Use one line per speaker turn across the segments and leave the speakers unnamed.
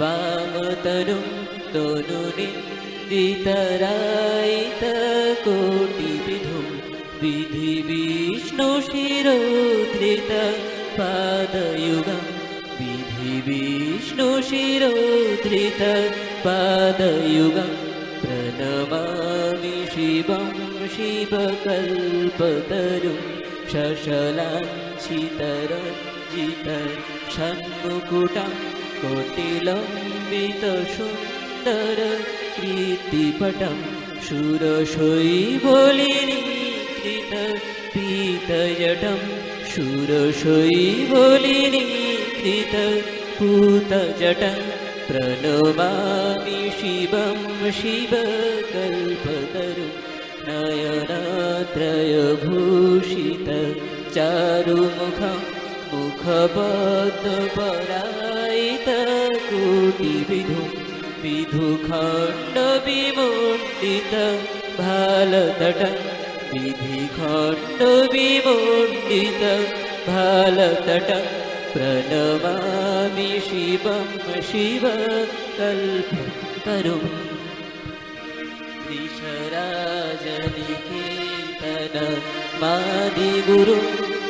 वामतरुं तनुनिन्दितरायितकोटिविधुं विधिविष्णुशिरोधृत पादयुगं। विधिविष्णुशिरोधृत पादयुगं। प्रणमामि शिवं शिवकल्पतरुं शशलाञ्छितरञ्जित षण्मुकुटं कोटिलम्बितसुन्दर कीर्तिपटं शूरशैवलिनीकृत पीतजटं शूरशैवलिनीकृत पूतजटं प्रणमामि शिवं शिवकल्पतरुं नयनात्रयभूषित चारुमुखं परायत कुटिविधु भालतट विधि भालतट प्रणवामि शिवं शिव कल्प त्रिशराजनिकीर्तन मादिगुरु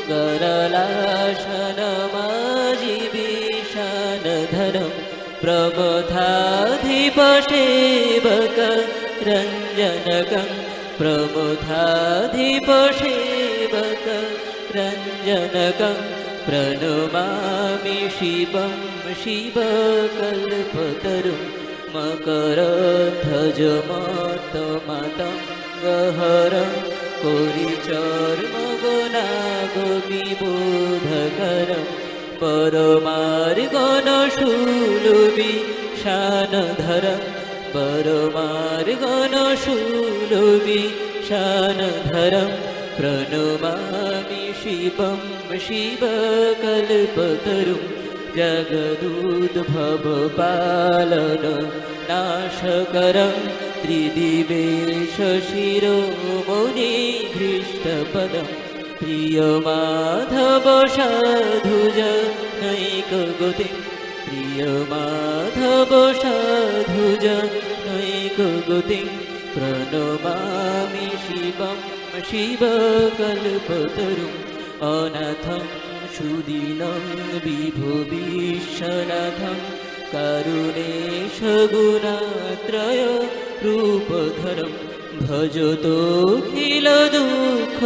करलाशनमाजिविशानधरं प्रमथाधिपसेवक रञ्जनकं प्रमथाधिपसेवक रञ्जनकं प्रणमामि शिवं शिवकल्पतरुं मकरध्वजमातमातङ्गहरं कोरिचर्मगनागविबोधकरं परमार्गनशूलुबि शानधरं परमार्गनशूलुबि शानधरं प्रणमामि शिवं शिवकल्पतरुं जगदूद्भवपालन नाशकरं প্রিয় মাধব সাধু জনৈক গতি। প্রিয় মাধব সাধু জনৈক গতি। প্রণমামি শিবম শিবকল্পতরুম অনাথম সুদিনং বিভু বিশ্বনাথম। কারুণেশ গুণাত্রয় রূপধরম। ভজতখিল দুঃখ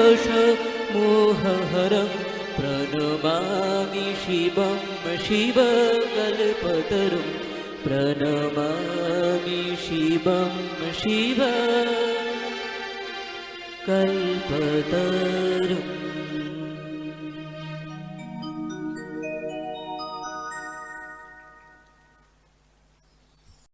मोहहरं प्रणमामि शिवं शिवकल्पतरुं। प्रणमामि शिवं शिव कल्पतरुम्